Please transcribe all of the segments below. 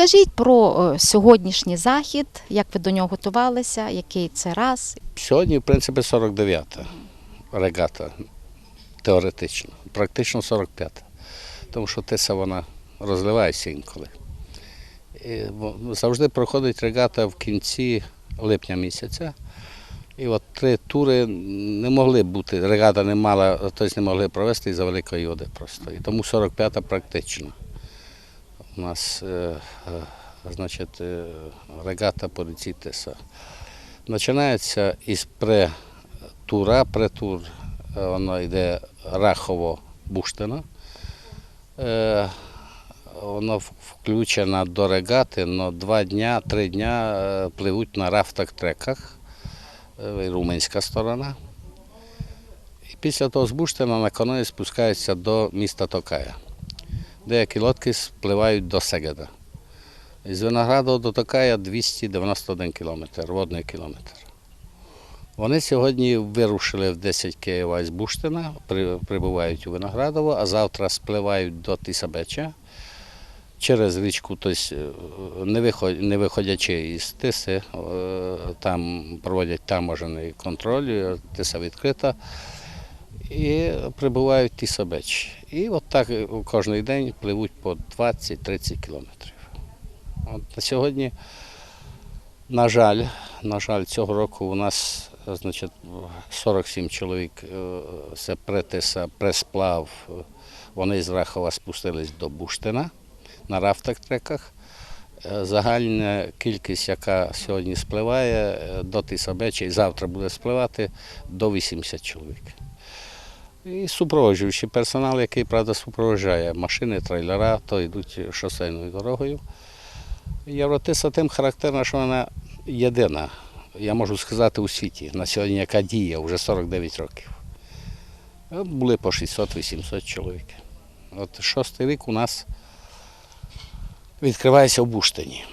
Розкажіть про е, сьогоднішній захід, як ви до нього готувалися, який це раз. Сьогодні, в принципі, 49-та регата теоретично, практично 45-та. Тому що тиса вона розливається інколи. І завжди проходить регата в кінці липня місяця. І от три тури не могли бути, регата не мала, тобто не могли провести із-за великої води просто. І тому 45-та практично. У нас, е, е, значить, е, регата по. Починається із претура, претур, воно йде Рахово-Буштина. Воно включено до регати, але два дня, три дня пливуть на рафтах-треках, е, румунська сторона. І після того з Буштина на каної спускаються до міста Токая. Деякі лодки спливають до Сегеда. З Виноградова до Токая 291 кілометр, водний кілометр. Вони сьогодні вирушили в 10 Києва з Буштина, прибувають у Виноградово, а завтра спливають до Тисабеча через річку, тобто не виходячи із Тиси, е, там проводять таможений контроль, Тиса відкрита. І прибувають в Тисабеч. І от так кожен день пливуть по 20-30 кілометрів. От на сьогодні, на жаль, на жаль, цього року у нас значить, 47 чоловік е, це претиса, пресплав. Вони з Рахова спустились до Буштина на рафтах-треках. Е, Загальна кількість, яка сьогодні спливає е, до Тисабеча і завтра буде спливати до 80 чоловік. І супроводжуючий персонал, який, правда, супроводжує машини, трейлера, то йдуть шосейною дорогою. Євротиса тим характерна, що вона єдина, я можу сказати, у світі, на сьогодні, яка діє вже 49 років. Були по 600-800 чоловік. От шостий рік у нас відкривається в Буштині.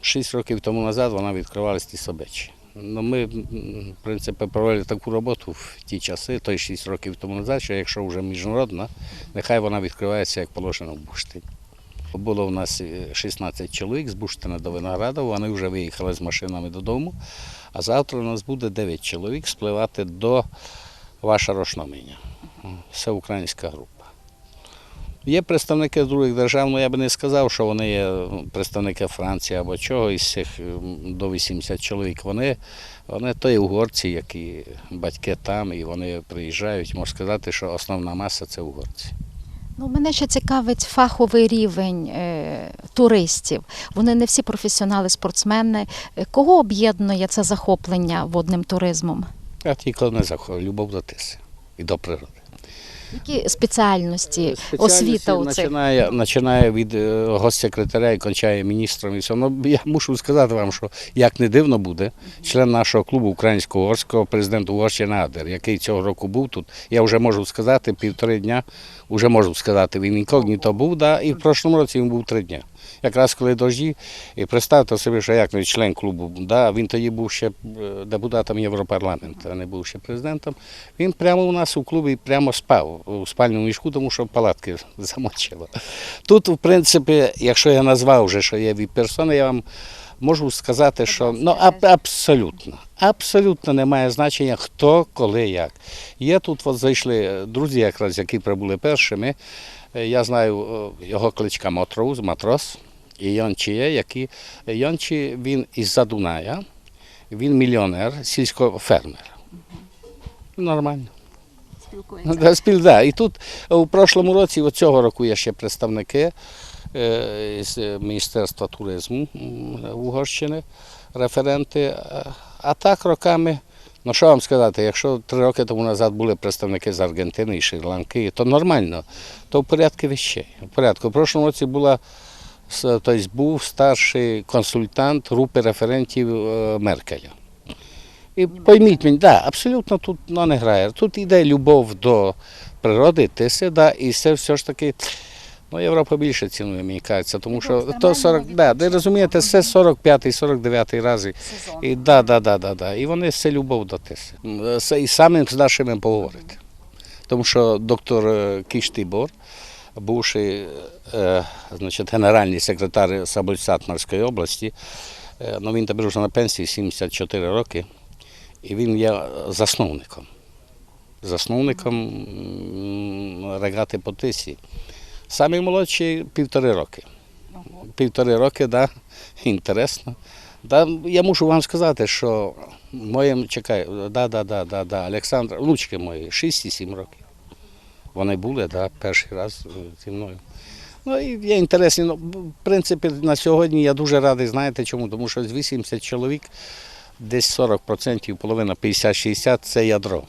Шість років тому назад вона відкривалася в Тісобечі. Ну, ми, в принципі, провели таку роботу в ті часи, той 6 років тому назад, що якщо вже міжнародна, нехай вона відкривається як положено в Буштині. Було в нас е, 16 чоловік з Буштина до Виноградова, вони вже виїхали з машинами додому. А завтра у нас буде 9 чоловік спливати до Ваша Рошноминя. Це українська група. Є представники других держав, але я би не сказав, що вони є ну, представники Франції або чого із цих до 80 чоловік. Вони, вони то є угорці, які батьки там, і вони приїжджають. Можу сказати, що основна маса це угорці. Ну, мене ще цікавить фаховий рівень е, туристів. Вони не всі професіонали, спортсмени. Кого об'єднує це захоплення водним туризмом? А тільки не захоплює любов до тиси і до природи. Які спеціальності, освіта у цих? починає, починає від е, госсекретаря і кончає міністром. І все. Ну, я мушу сказати вам, що як не дивно буде, член нашого клубу українського угорського президент Угорщини Адер, який цього року був тут, я вже можу сказати, півтори дня, вже можу сказати, він інкогніто був, да, і в прошлому році він був три дня. Якраз коли дожді, і представте собі, що як не член клубу, да, він тоді був ще е, депутатом Європарламенту, а не був ще президентом. Він прямо у нас у клубі прямо спав у спальному мішку, тому що палатки замочило. Тут, в принципі, якщо я назвав вже, що є від персони, я вам можу сказати, що ну, аб- абсолютно, абсолютно немає значення, хто, коли, як. Є тут, от зайшли друзі, якраз, які прибули першими. Е, Я знаю е, його кличка Мотрос, матрос, і Йончі є, які Йончі він із Задуная, він мільйонер, сільськофермер. Нормально. Да, спіль, да. І тут у прошлому році, от цього року є ще представники е, з Міністерства туризму Угорщини, референти. Е, А так роками, ну що вам сказати, якщо три роки тому назад були представники з Аргентини і Шрі-Ланки, то нормально, то в порядку вещей. В порядку. В прошлому році була тобто був старший консультант групи референтів е, Меркеля. І пойміть мені, да, абсолютно тут ну, не грає. Тут йде любов до природи, тиси, да, і це все ж таки. Ну, Європа більше цінує, мені кажеться, тому що то 40, да, ви розумієте, це 45-й, 49-й рази. І, да, да, да, да, да. і вони це любов до тиси. І самим з нашими поговорити. Тому що доктор е, Кіш Тибор, бувший е, значить, генеральний секретар Сабльсатмарської області. Е, ну, він тепер вже на пенсії 74 роки, і він є засновником. Засновником регати по тисі. Самий молодший півтори роки. Півтори роки, да, інтересно. Да, я мушу вам сказати, що моїм, чекай, да, да, да, да, да, Олександр, внучки мої, 6 і 7 років. Вони були, да, перший раз е, зі мною. Ну і є інтересні. Ну, в принципі, на сьогодні я дуже радий, знаєте чому? Тому що з 80 чоловік, десь 40%, половина 50-60 це ядро.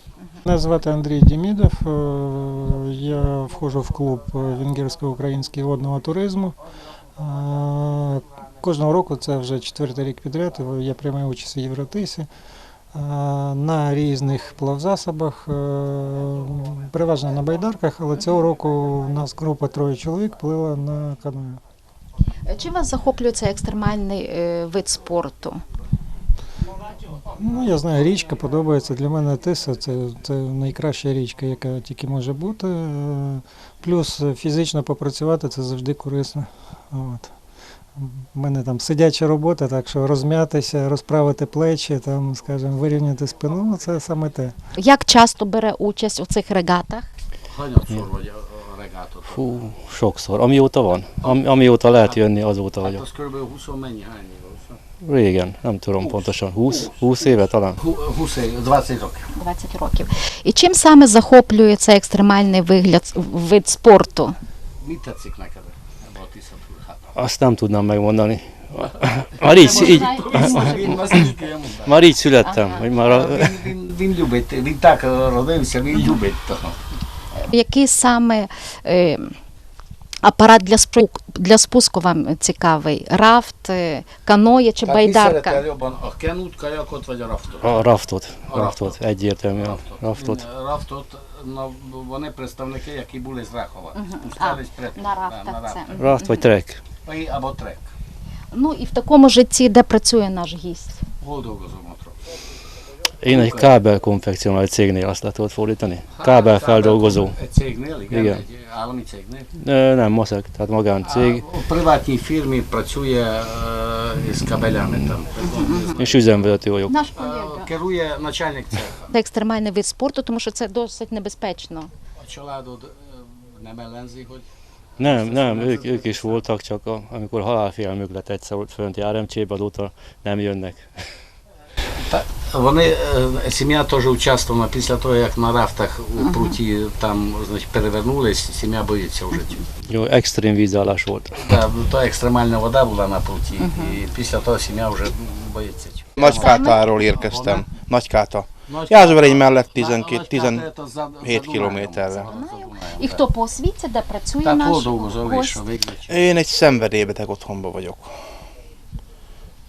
Мене звати Андрій Дімідов. е, Я входжу в клуб венгерсько-українського водного туризму. Е, Кожного року це вже четвертий рік підряд. Я приймаю участь у Євротисі е, на різних плавзасобах, е, переважно на байдарках, але цього року у нас група троє чоловік плила на каною. Чи вас захоплює цей екстремальний е, вид спорту? Ну, я знаю, річка подобається. Для мене Тиса це, це найкраща річка, яка тільки може бути. Е, Плюс е, фізично попрацювати це завжди корисно. От. У мене там сидяча робота, так що розм'ятися, розправити плечі, там, скажімо, вирівняти спину ну, це саме те. Як часто бере участь у цих регатах? Fú, sokszor. Amióta van. Am, amióta lehet jönni, azóta Hát az kb. 20 mennyi, hány év? Régen, nem tudom pontosan. 20, 20 éve talán. 20, év, 20 rokів. 20 років. І чим саме захоплює цей екстремальний вигляд вид спорту? Mit tetszik neked? Azt nem tudnám megmondani. Már így, így, Він már így születtem, hogy már a, Він, любить, він так родився, він любить того. Який саме е, апарат для, спу- для спуску вам цікавий? Рафт, е, каноє чи Tehát mi szeretel байдарка? jobban, a kenút, kajakot vagy a raftot? a raftot. A Raftot, egyértelműen. Raftot. Рафтот, ну, вони представники, які були з Рахова. Спускались А, на рафтах це. Raft vagy trek. І- Або трек. Ну і в такому житті, де працює наш гість. Hol dolgozom? Én egy kábel konfekcionális cégnél azt lehet tudod fordítani. Kábel feldolgozó. Egy cégnél, igen, Igen. egy állami cégnél. Ö, Nem, maszek, tehát magáncég. А, У приватній фірмі працює е, з. És üzemvezető vagyok. Наш Е, колега. Керує начальник цеха. Це екстремальний вид спорту, тому що це досить небезпечно. A családod nem ellenzi, hogy Nem, nem, ők, ők is voltak, csak a, amikor halálfélmük lett egyszer ott fönt Járemcsébe, azóta nem jönnek. Та, вони, е, сім'я теж участвувала після того, як на рафтах у пруті там значить, перевернулись, сім'я боїться вже. Jó, extrém vízállás volt. Та, то екстремальна вода була на пруті, і після того сім'я вже боїться. Nagykátáról érkeztem. Nagykáta. Nagy- Jászberény mellett 12, Nagy- 17 Nagykáta за- за 7 Дунаєм. кілометрів. За Дунаєм. І хто по освіті, де працює Та наш hol dolgozol és гость? a végzett? Én egy szenvedélybeteg otthonban vagyok.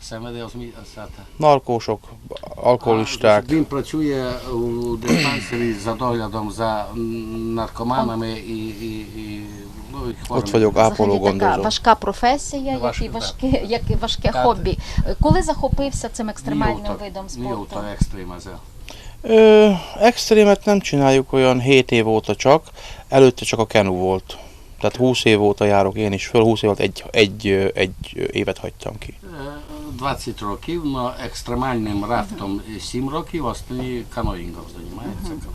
Szenvedély az mi? Az hát, Narkósok, alkoholisták. Він працює у диспансері за доглядом за м, наркоманами і, і, і, ну, і хворими. Ott vagyok, ápoló Взагалі така gondozó. важка професія, як Важка, і да. важке, як і важке Так. хобі. Коли захопився цим екстремальним Mióta, видом спорту? mióta extrémezel? Ö, extrémet nem csináljuk olyan 7 év óta csak, előtte csak a kenu volt. Tehát 20 év óta járok én is föl, 20 év alatt egy, egy, ö, egy évet hagytam ki. Е, 20 років, но екстремальним рафтом 7 років, останні каноїнгом займається.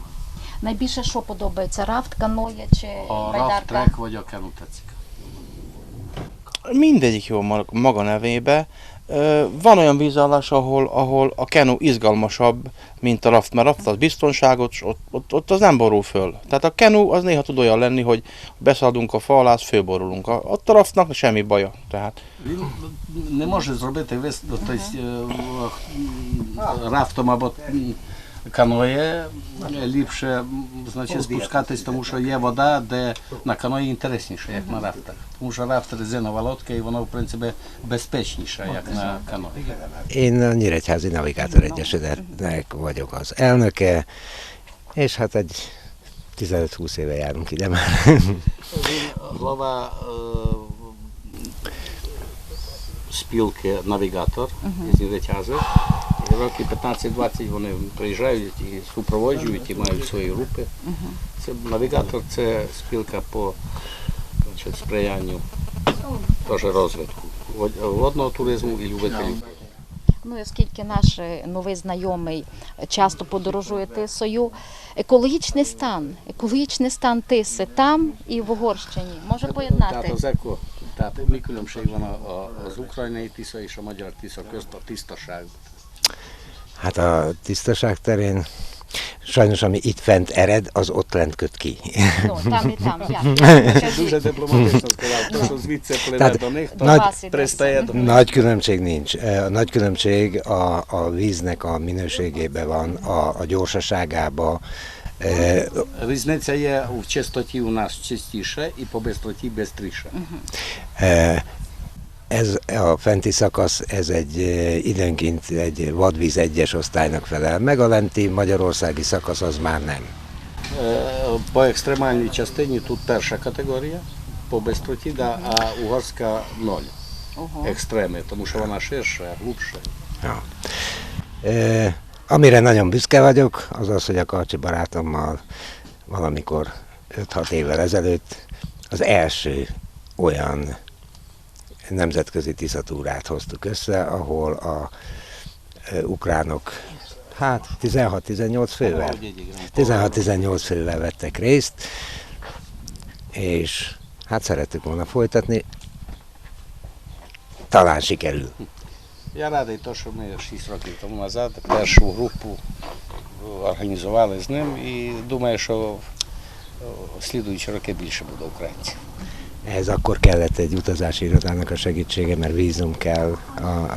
Найбільше що подобається? Рафт, каноє чи A raft, байдарка? trek vagy a kenu tetszik? Mindegyik jó maga- maga nevébe. Ö, Van olyan vízállás, ahol, ahol a kenu izgalmasabb, mint a raft, mert raft az biztonságos, ott, ott, ott az nem borul föl. Tehát a kenu az néha tud olyan lenni, hogy beszaladunk a fa alá, az fölborulunk. A- Ott a raftnak semmi baja. Tehát Він не може зробити вис... тобто, е, м, рафтом або м, каноє ліпше м, значить, спускатись, тому що є вода, де на каної інтересніше, як на рафтах. Тому що рафт резинова лодка і вона, в принципі, безпечніша, як на каної. Én a Nyíregyházi Navigátor Egyesületnek vagyok az elnöke, és hát egy 15-20 éve járunk ide már. Глава спілки навігатор з Нівечази. Роки 15-20 вони приїжджають і супроводжують, і мають свої групи. Це навігатор це спілка по значить, сприянню теж розвитку водного туризму і любителів. Ну, оскільки наш е, новий знайомий часто подорожує тисою, екологічний стан, екологічний стан тиси там і в Угорщині може поєднати. Tehát az ECO, tehát mi különbség van az ukrajnai tisza és a magyar tisza közt a tisztaság? Hát a tisztaság terén sajnos ami itt fent ered, az ott lent köt ki. Ну, там і там. як? Дуже дипломатично сказав, то, що звідси пливе Так, до них, то До Nagy- вас іде. пристає до них. Nagy különbség nincs. A nagy különbség a, a víznek a minőségében van, a, a gyorsaságába. E, Різниця є в чистоті у нас чистіше і по бистроті бистріше. e, Ez a fenti szakasz, ez egy e, időnként egy vadvíz egyes osztálynak felel meg, a lenti magyarországi szakasz az már nem. Е, По екстремальній частині тут перша категорія по бистроті, да, а угорська ноль. Ого. Екстреми, тому що вона ширша, глубша. Ja. E, amire nagyon büszke vagyok, az az, hogy a Karcsi barátommal valamikor 5-6 évvel ezelőtt az első olyan nemzetközi tiszatúrát hoztuk össze, ahol a e, ukránok hát 16-18 fővel, 16-18 fővel vettek részt, és hát szerettük volna folytatni. Talán sikerül. Я радий, то, що ми 6 років тому назад першу групу організували з ним і думаю, що о, слідуючі роки більше буде українців. Ehhez akkor kellett egy utazási irodának a segítsége, mert vízum kell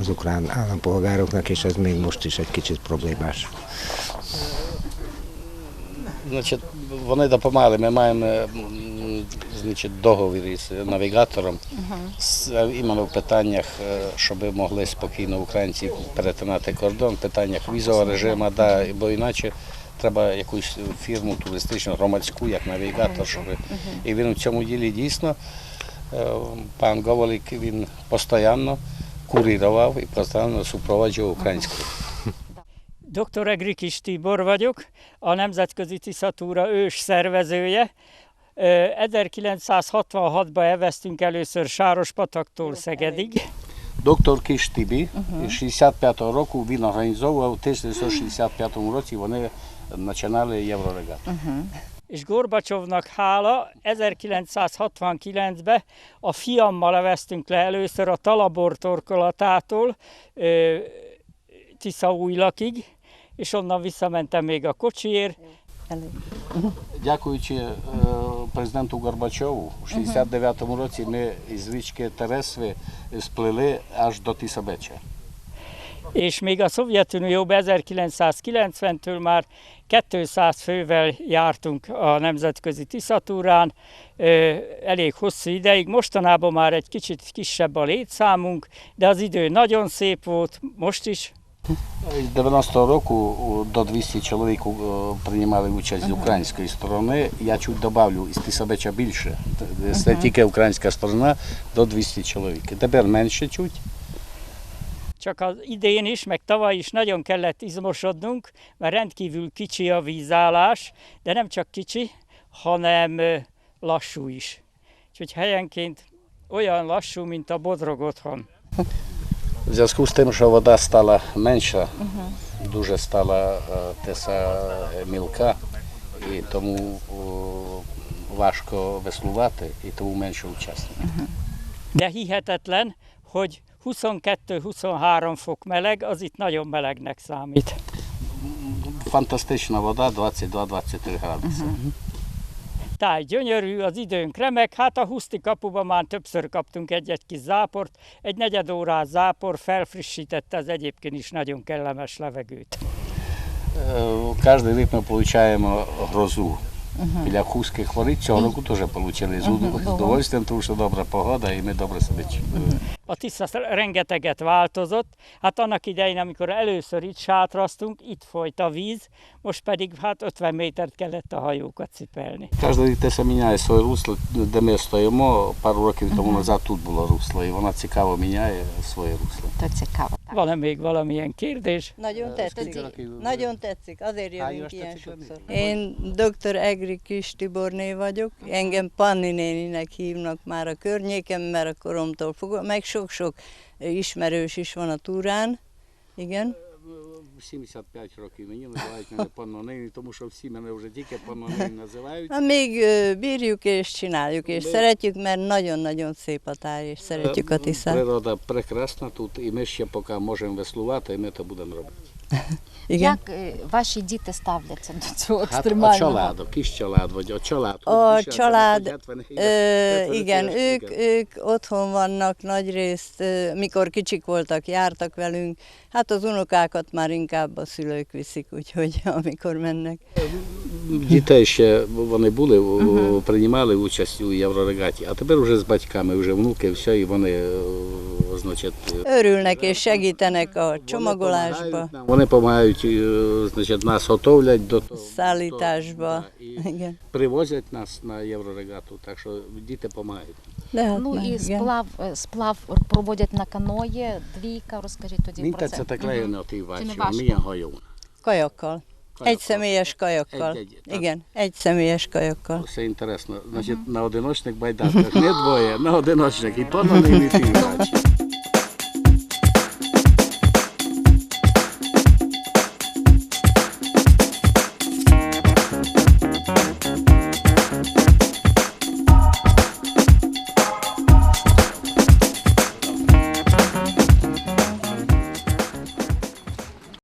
az ukrán állampolgároknak, és ez még most is egy kicsit problémás. Значить, вони допомагали. Ми маємо значить, договір із навігатором з, іменно в питаннях, щоб могли спокійно українці перетинати кордон, в питаннях візового режиму, да, бо іначе треба якусь фірму туристичну, громадську, як навігатор, щоб і він в цьому ділі дійсно. е, Пан Говолік він постійно курірував і постійно супроводжував українську. Dr. Egrikis Tibor vagyok, a Nemzetközi Tiszatúra ős szervezője. Ö, 1966-ban elvesztünk először Sárospataktól Szegedig. Доктор Киш Тібі, 65-го року він організовував, в 1965 році вони починали Єврорегат. És Gorbacsovnak hála 1969-ben a fiammal leveztünk le először a Talabor torkolatától ö, Tiszaújlakig, és onnan visszamentem még a kocsiért, Дякуючи е, президенту Горбачову, у 69-му році ми із річки Тересви сплили аж до Тісабеча. és még a Szovjetunióban 1990-től már 200 fővel jártunk a nemzetközi Tiszatúrán, ö, elég hosszú ideig. Mostanában már egy kicsit kisebb a létszámunk, de az idő nagyon szép volt, most is. З 90-го року о, до 200 чоловік е, приймали участь з української сторони. Я чуть добавлю, із Тісабеча більше. Т- Це тільки українська сторона до 200 чоловік. Тепер менше чуть. Csak az idén is, meg tavaly is nagyon kellett izmosodnunk, mert rendkívül kicsi a vízállás, de nem csak kicsi, hanem ö, lassú is. Úgyhogy helyenként olyan lassú, mint a bodrog otthon. В зв'язку з тим, що вода стала менша, дуже стала е, теса мілка, і тому о, важко веслувати, і тому менше учасників. De hihetetlen, hogy 22-23 fok meleg, az itt nagyon melegnek számít. Фантастична вода 22-23 градуси. Táj gyönyörű, az időnk remek, hát a Huszti kapuban már többször kaptunk egy-egy kis záport, egy negyed órás zápor felfrissítette az egyébként is nagyon kellemes levegőt. Е, Кожен рік ми отримуємо грозу. Біля Хузьких воріт цього року теж отримали з удовольствием, тому що добра погода і ми добре себе чуємо. A Tisza rengeteget változott. Hát annak idején, amikor először itt sátraztunk, itt folyt a víz, most pedig hát 50 métert kellett a hajókat cipelni. Кожен рік те саме міняє своє русло, де ми стоїмо, пару років тому назад тут було русло, і вона цікаво міняє своє русло. То цікаво. Так. Van-e még valamilyen kérdés? Nagyon tetszik. Toді- Nagyon tetszik, azért Hány jövünk éves ilyen tetszik lenni? sokszor. Én dr. Egri Kis Tiborné vagyok, engem Panni néninek hívnak már a környéken, mert a koromtól fogva, meg sok-sok ismerős is van a túrán, igen. 75 років мені називають мене панно Нині, тому що всі мене вже тільки панно Нині називають. Hát még ö, bírjuk és csináljuk, és De- szeretjük, mert nagyon-nagyon szép a táj, és szeretjük a Tiszát. Природа прекрасна тут, і ми ще поки можемо веслувати, і ми це будемо робити. Igen. Як е, ваші діти ставляться до цього Hát a екстремального? családok, kis család, vagy a család. hogy A viselkednek, család, hogy 70 éves, Ö, 75 igen, éves, ők, ők otthon vannak nagyrészt, ö, mikor kicsik voltak, jártak velünk. Hát az unokákat már inkább a szülők viszik, úgyhogy amikor mennek. Дітей ще вони були, uh приймали участь у Єврорегаті, а тепер вже з батьками, вже внуки, все, і вони, е, значить, е, Örülnek és segítenek a вони csomagolásba, помагають Вони допомагають, е, значить, нас готовлять до того. szállításba. Igen. привозять нас на Єврорегату, так що діти допомагають. Ну і сплав, е, проводять на каної, двійка, розкажіть тоді Mint про це. a ti Це не vágyom, важко. milyen hajón? Kajakkal. Egy személyes kajakkal. Egy- egy- tehát- Igen, egy személyes kajakkal. Все інтересно. Значить, на одиночних байдарках, не двоє, на одиночних. І то на ниві ті